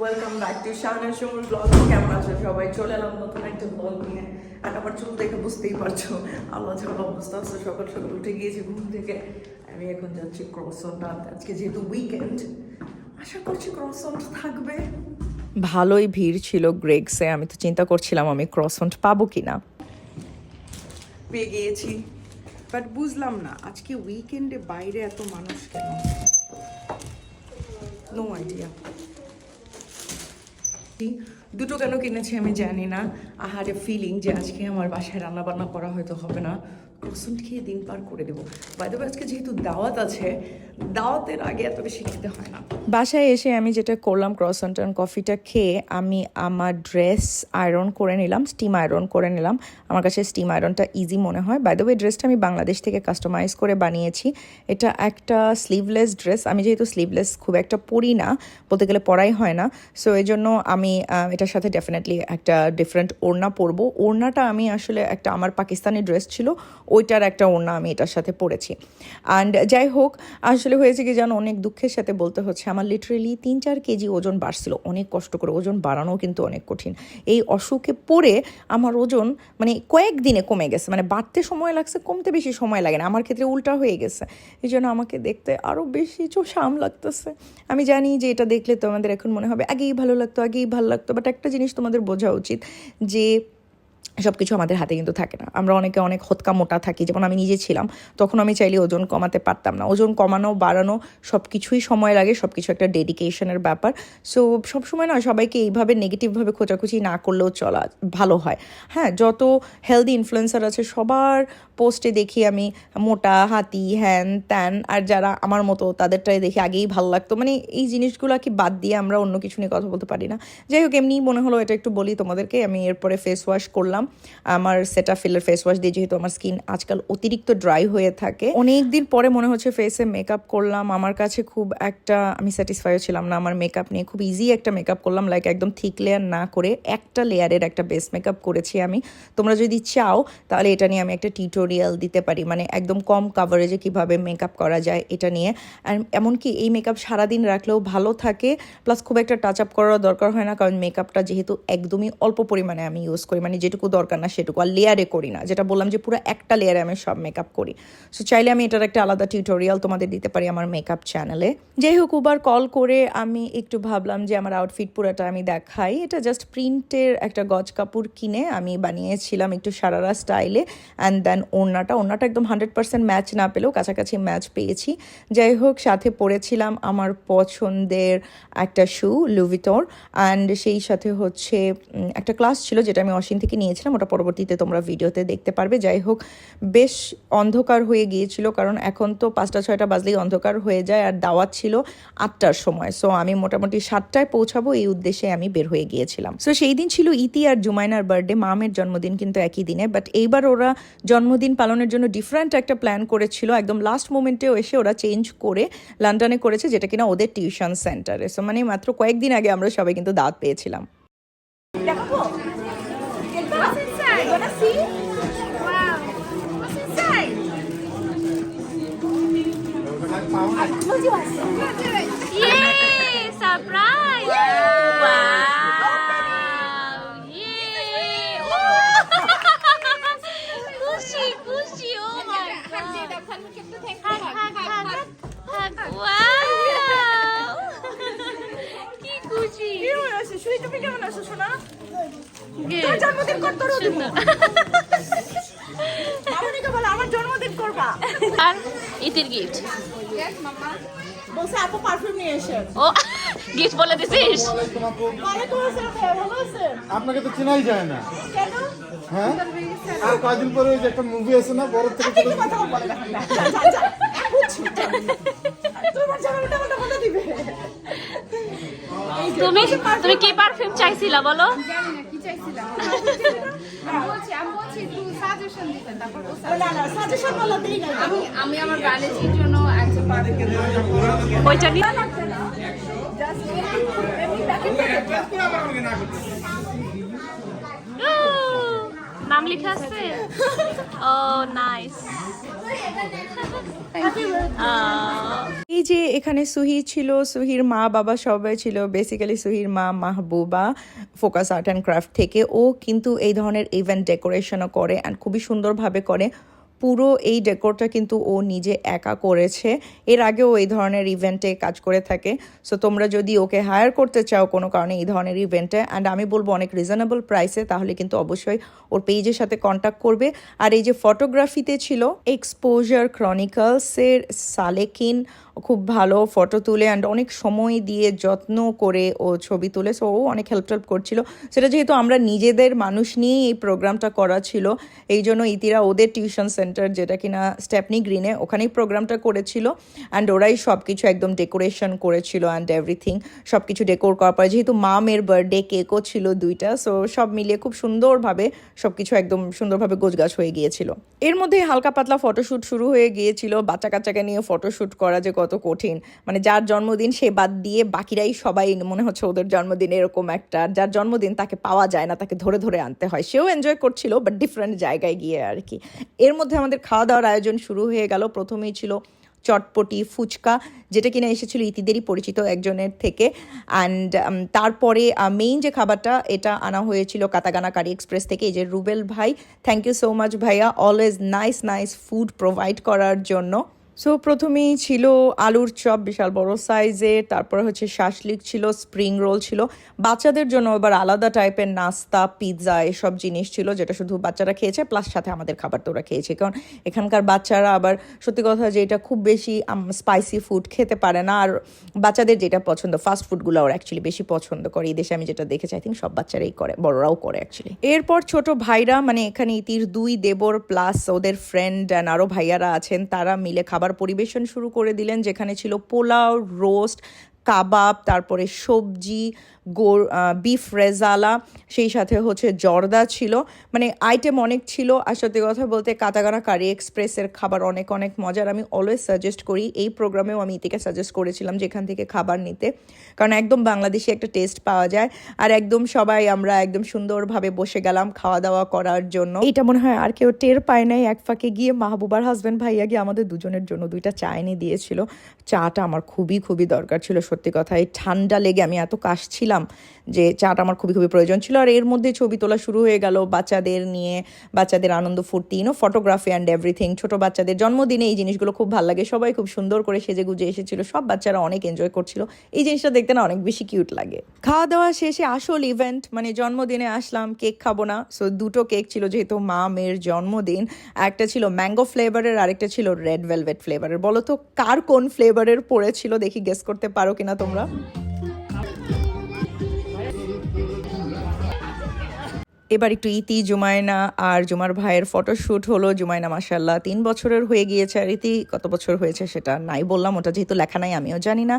Welcome back to Shahana Shumur blog কেমন আছো সবাই? চলে এলাম নতুন একটা ব্লগ নিয়ে। আর আমার চুল দেখে বুঝতেই পারছ, আল্লাহ ছাড়া অবস্থা আছে। সকাল সকাল উঠে গিয়েছি ঘুম থেকে। আমি এখন যাচ্ছি ক্রসন আজকে যেহেতু উইকেন্ড আশা করছি ক্রসন থাকবে। ভালোই ভিড় ছিল গ্রেগসে আমি তো চিন্তা করছিলাম আমি ক্রসন্ট পাবো কিনা। পেয়ে গিয়েছি। বাট বুঝলাম না, আজকে উইকেন্ডে বাইরে এত মানুষ কেন? নো আইডিয়া দুটো কেন কিনেছি আমি জানি না। আহারে ফিলিং যে আজকে আমার বাসায় রান্না বান্না করা হয়তো হবে না। ক্রসেন্ট খেয়ে দিন পার করে দেবো। বাইরে আজকে যেহেতু দাওয়াত আছে, দাওয়াতের আগে এত বেশি খেতে হয় না। বাসায় এসে আমি যেটা করলাম ক্রসেন্ট অ্যান্ড কফিটা খেয়ে আমি আমার ড্রেস আয়রন করে নিলাম স্টিম আয়রন করে নিলাম। আমার কাছে স্টিম আয়রনটা ইজি মনে হয়। বাই দ্য ওয়ে ড্রেসটা আমি বাংলাদেশ থেকে কাস্টমাইজ করে বানিয়েছি। এটা একটা স্লিভলেস ড্রেস আমি যেহেতু স্লিভলেস খুব একটা পরি না, বলতে গেলে পরাই হয় না। সো এই জন্য আমি এটার সাথে ডেফিনেটলি একটা ডিফারেন্ট ওড়না পরবো। ওড়নাটা আমি আসলে একটা আমার পাকিস্তানি ড্রেস ছিল ওইটার একটা ওড়না আমি এটার সাথে পরেছি অ্যান্ড যাই হোক, আসলে হয়েছে কি যেন অনেক দুঃখের সাথে বলতে হচ্ছে, আমার লিটারেলি তিন চার কেজি ওজন বাড়ছিল, অনেক কষ্ট করে, ওজন বাড়ানো কিন্তু অনেক কঠিন। এই অসুখে পড়ে আমার ওজন মানে কয়েকদিনে কমে গেছে মানে বাড়তে সময় লাগছে, কমতে বেশি সময় লাগে না, আমার ক্ষেত্রে উল্টা হয়ে গেছে। এই জন্য আমাকে দেখতে আরও বেশি চোষাম লাগতেছে। আমি জানি যে এটা দেখলে তোমাদের এখন মনে হবে, আগেই ভালো লাগতো, আগেই ভালো লাগতো বাট একটা জিনিস তোমাদের বোঝা উচিত যে সব কিছু আমাদের হাতে কিন্তু থাকে না। আমরা অনেকে অনেক হতকা মোটা থাকি, যেমন আমি নিজে ছিলাম, তখন আমি চাইলে ওজন কমাতে পারতাম না। ওজন কমানো, বাড়ানো সব কিছুই সময় লাগে সব কিছু একটা ডেডিকেশনের ব্যাপার। সো সবসময় না, সবাইকে এইভাবে নেগেটিভভাবে খোঁচাখুচি না করলেও চলা ভালো হয়। হ্যাঁ যত হেলদি ইনফ্লুয়েন্সার আছে, সবার পোস্টে দেখি আমি মোটা, হাতি, হ্যান, ত্যান, আর যারা আমার মতো, তাদেরটাই দেখি আগেই ভালো লাগতো। মানে এই জিনিসগুলো কি বাদ দিয়ে আমরা অন্য কিছু নিয়ে কথা বলতে পারি না। যাই হোক এমনি মনে হলো, এটা একটু বলি তোমাদেরকে, আমি এরপরে ফেস ওয়াশ করলাম। আমার সেটাফিলের ফেস ওয়াশ দিয়ে যেহেতু আমার স্কিন আজকাল অতিরিক্ত ড্রাই হয়ে থাকে অনেক দিন পরে মনে হচ্ছে ফেসে মেকআপ করলাম। আমার কাছে খুব একটা, আমি স্যাটিসফাই ছিলাম না। আমার মেকআপ নিয়ে খুব ইজি একটা মেকআপ করলাম লাইক একদম থিক লেয়ার না করে একটা লেয়ারের একটা বেস মেকআপ করেছি আমি। তোমরা যদি চাও, তাহলে এটা নিয়ে আমি একটা টিউটোরিয়াল দিতে পারি। মানে একদম কম কাভারেজে কীভাবে মেকআপ করা যায় এটা নিয়ে। এমনকি এই মেকআপ সারাদিন রাখলেও ভালো থাকে। প্লাস খুব একটা টাচ আপ করার দরকার হয় না, কারণ মেকআপটা যেহেতু একদমই অল্প পরিমাণে আমি ইউজ করি। মানে যেটুকু দরকার না সেটুকু, আর লেয়ারে করি না। যেটা বললাম যে পুরো একটা লেয়ারে আমি সব মেকআপ করি। সো চাইলে আমি এটার একটা আলাদা টিউটোরিয়াল তোমাদের দিতে পারি আমার মেকআপ চ্যানেলে যাই হোক উবার কল করে আমি একটু ভাবলাম যে আমার আউটফিট পুরোটা আমি দেখাই। এটা জাস্ট প্রিন্টের একটা গজ কাপড় কিনে আমি বানিয়েছিলাম একটু সারারা স্টাইলে অ্যান্ড দেন ওড়নাটা ওড়নাটা একদম হান্ড্রেড পার্সেন্ট ম্যাচ না পেলেও কাছাকাছি ম্যাচ পেয়েছি। যাই হোক, সাথে পরেছিলাম আমার পছন্দের একটা শু লুভিতর অ্যান্ড সেই সাথে হচ্ছে একটা ক্লাস ছিল যেটা আমি অসীন থেকে নিয়েছিলাম ওটা পরবর্তীতে তোমরা ভিডিওতে দেখতে পারবে। যাই হোক, বেশ অন্ধকার হয়ে গিয়েছিল, কারণ এখন তো পাঁচটা, ছয়টা বাজলেই অন্ধকার হয়ে যায়, আর দাওয়াত ছিল আটটার সময়। সো আমি মোটামুটি সাতটায় পৌঁছাবো, এই উদ্দেশ্যে আমি বের হয়ে গিয়েছিলাম। সো সেই দিন ছিল ইতি আর জুমাইনার বার্থডে, মামের জন্মদিন কিন্তু একই দিনে। বাট এইবার ওরা জন্মদিন পালনের জন্য ডিফারেন্ট একটা প্ল্যান করেছিল। একদম লাস্ট মোমেন্টেও এসে ওরা চেঞ্জ করে লন্ডনে করেছে, যেটা কিনা ওদের টিউশন সেন্টারে সো মানে মাত্র কয়েকদিন আগে আমরা সবাই কিন্তু দাওয়াত পেয়েছিলাম। 여기 왔어. 예, সারপ্রাইজ ওয়াও 예 오 খুশি খুশি ও মাই গড হাগ হাগ হাগ হাগ ওয়াও কি খুশি Good. জন্মদিন করতে সুন্দর। আমার জন্মদিন করবা আর ইতির গিফট বলছে আপু পারফিউম নিয়ে এসে। ও গিফট বলে দিছিস? ওয়ালাইকুম আসসালাম ভালো আছেন আপনাকে তো চেনাই যায় না। কেন? হ্যাঁ? আর কয়দিন পরে ওই যে একটা মুভি আছে না বড় থেকে এই কথা বলে না। তোমার জামাটা বলে দিবে। তুমি তুমি কি পারফিউম চাইছিলা বলো? জানি না কি চাইছিলাম? বলছি আমি বলছি একটু সাজেস্ট সাজেশন দিবেন তারপর না না সাজেশন বলা দেই না আমি আমি আমার ব্যালেন্সের জন্য একজন পারফেক্ট ওইটা নিয়ে জাস্ট এমনি প্যাকেট নাম লেখা আছে ও নাইস এই যে এখানে সুহি ছিল, সুহির মা বাবা সবাই ছিল বেসিক্যালি সুহির মা, Mahbuba focus art and craft থেকে। ও কিন্তু এই ধরনের ইভেন্ট ডেকোরেশনও করে অ্যান্ড খুবই সুন্দরভাবে করে। পুরো এই ডেকোরটা কিন্তু ও নিজে একা করেছে। এর আগে ও এই ধরনের ইভেন্টে কাজ করে থাকে। সো তোমরা যদি ওকে হায়ার করতে চাও কোনো কারণে এই ধরনের ইভেন্টে অ্যান্ড আমি বলব অনেক রিজনেবল প্রাইসে তাহলে কিন্তু অবশ্যই ওর পেজের সাথে কন্ট্যাক্ট করবে। আর এই যে ফটোগ্রাফিতে ছিল এক্সপোজার ক্রনিকলসের সালেকিন খুব ভালো ফটো তুলে অ্যান্ড অনেক সময় দিয়ে যত্ন করে ও ছবি তুলে সো ও অনেক হেল্প টেল্প করছিল। সেটা যেহেতু আমরা নিজেদের মানুষ নিয়েই এই প্রোগ্রামটা করা ছিল, এই জন্য ইতিরা ওদের টিউশন সেন্টার যেটা কিনা স্টেপনি গ্রিনে ওখানেই প্রোগ্রামটা করেছিল অ্যান্ড ওরাই সব কিছু একদম ডেকোরেশন করেছিল অ্যান্ড এভরিথিং সব কিছু ডেকোর করার পরে যেহেতু মামের বার্থডে কেকও ছিল দুইটা সো সব মিলিয়ে খুব সুন্দরভাবে সব কিছু একদম সুন্দরভাবে গোছগাছ হয়ে গিয়েছিল। এর মধ্যে হালকা পাতলা ফটোশ্যুট শুরু হয়ে গিয়েছিল বাচ্চা কাচ্চাকে নিয়ে ফটোশ্যুট করা যে কত কঠিন। মানে যার জন্মদিন সে বাদ দিয়ে বাকিরাই সবাই মনে হচ্ছে ওদের জন্মদিন এরকম একটা, যার জন্মদিন তাকে পাওয়া যায় না, তাকে ধরে ধরে আনতে হয়। সেও এনজয় করছিল বাট ডিফারেন্ট জায়গায় গিয়ে আর কি। এর মধ্যে আমাদের খাওয়া দাওয়ার আয়োজন শুরু হয়ে গেল। প্রথমেই ছিল চটপটি ফুচকা, যেটা কিনা এসেছিল ইতিদেরই পরিচিত একজনের থেকে। অ্যান্ড তারপরে মেইন যে খাবারটা, এটা আনা হয়েছিল কাতাগানা কারি এক্সপ্রেস থেকে, এই যে রুবেল ভাই। থ্যাংক ইউ সো মাচ ভাইয়া। Always nice nice food provide করার জন্য। সো প্রথমেই ছিল আলুর চপ, বিশাল বড় সাইজের তারপরে হচ্ছে শাসলিক ছিল স্প্রিং রোল ছিল। বাচ্চাদের জন্য এবার আলাদা টাইপের নাস্তা পিৎজা এসব জিনিস ছিল, যেটা শুধু বাচ্চারা খেয়েছে প্লাস সাথে আমাদের খাবার তো ওরা খেয়েছে। কারণ এখানকার বাচ্চারা আবার সত্যি কথা যে এটা খুব বেশি স্পাইসি ফুড খেতে পারে না। আর বাচ্চাদের যেটা পছন্দ ফাস্ট ফুডগুলো ওরা অ্যাকচুয়ালি বেশি পছন্দ করে। এই দেশে আমি যেটা দেখেছি আই থিঙ্ক সব বাচ্চারাই করে, বড়রাও করে অ্যাকচুয়ালি এরপর ছোট ভাইরা মানে এখানে ইতির দুই দেবর প্লাস ওদের ফ্রেন্ড অ্যান্ড আরও ভাইয়ারা আছেন, তারা মিলে খাবার পরিবেশন শুরু করে দিলেন যেখানে ছিল পোলাও রোস্ট কাবাব তারপরে সবজি গোর বিফ রেজালা সেই সাথে হচ্ছে জর্দা ছিল। মানে আইটেম অনেক ছিল আর সত্যি কথা বলতে কাতাগানা কারি এক্সপ্রেসের খাবার অনেক অনেক মজার। আমি অলওয়েজ সাজেস্ট করি, এই প্রোগ্রামেও আমি ইতিকে সাজেস্ট করেছিলাম যেখান থেকে খাবার নিতে। কারণ একদম বাংলাদেশি একটা টেস্ট পাওয়া যায় আর একদম সবাই আমরা একদম সুন্দরভাবে বসে গেলাম খাওয়া দাওয়া করার জন্য। এটা মনে হয় আর কেউ টের পায় নাই। এক ফাঁকে গিয়ে মাহবুবার হাজব্যান্ড ভাইয়া গিয়ে আমাদের দুজনের জন্য দুইটা চা এনে দিয়েছিল। চাটা আমার খুবই খুবই দরকার ছিল সত্যি কথা। এই ঠান্ডা লেগে আমি এত কাশছিলাম যে চাটা আমার খুবই খুবই প্রয়োজন ছিল। আর এর মধ্যে ছবি তোলা শুরু হয়ে গেল বাচ্চাদের নিয়ে, বাচ্চাদের আনন্দ ফুর্তি ইনো ফটোগ্রাফি অ্যান্ড এভরিথিং ছোট বাচ্চাদের জন্মদিনে এই জিনিসগুলো খুব ভালো লাগে। সবাই খুব সুন্দর করে সেজে গুজে এসেছিল, সব বাচ্চারা অনেক এনজয় করছিল। এই জিনিসটা দেখতে না অনেক বেশি কিউট লাগে। খাওয়া দাওয়া শেষে আসল ইভেন্ট মানে জন্মদিনে আসলাম কেক খাব না। সো দুটো কেক ছিল যেহেতু মা, মেয়ের জন্মদিন। একটা ছিল ম্যাঙ্গো ফ্লেভারের আরেকটা ছিল রেড ভেলভেট ফ্লেভারের বলো তো, কার কোন ফ্লেভারের পড়েছিল? দেখি গেস করতে পারো কিনা তোমরা। এবার একটু ইতি জুমায়না আর জুমার ভাইয়ের ফটোশ্যুট হলো। জুমায়না মাসাল্লাহ তিন বছরের হয়ে গিয়েছে আর ইতি। কত বছর হয়েছে সেটা নাই বললাম, ওটা যেহেতু লেখা নাই আমিও জানি না।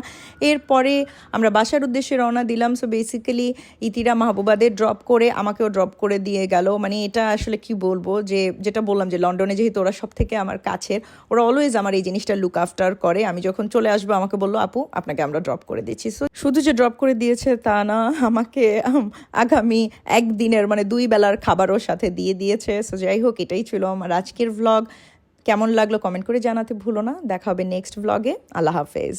এরপরে আমরা বাসার উদ্দেশ্যে রওনা দিলাম। সো বেসিক্যালি ইতিরা মাহবুবাদের ড্রপ করে আমাকেও ড্রপ করে দিয়ে গেল। মানে এটা আসলে কি বলব যে, যেটা বললাম যে, লন্ডনে যেহেতু ওরা সব থেকে আমার কাছের, ওরা অলওয়েজ আমার এই জিনিসটা লুক আফটার করে। আমি যখন চলে আসব, আমাকে বলল, আপু, আপনাকে আমরা ড্রপ করে দিচ্ছি। সো শুধু যে ড্রপ করে দিয়েছে তা না, আমাকে আগামী একদিনের মানে দুই বেলার খাবারও সাথে দিয়ে দিয়েছে। সো যাই হোক, এটাই ছিল আমার আজকের ভ্লগ কেমন লাগল কমেন্ট করে জানাতে ভুলো না। দেখা হবে নেক্সট ভ্লগে আল্লাহ হাফেজ।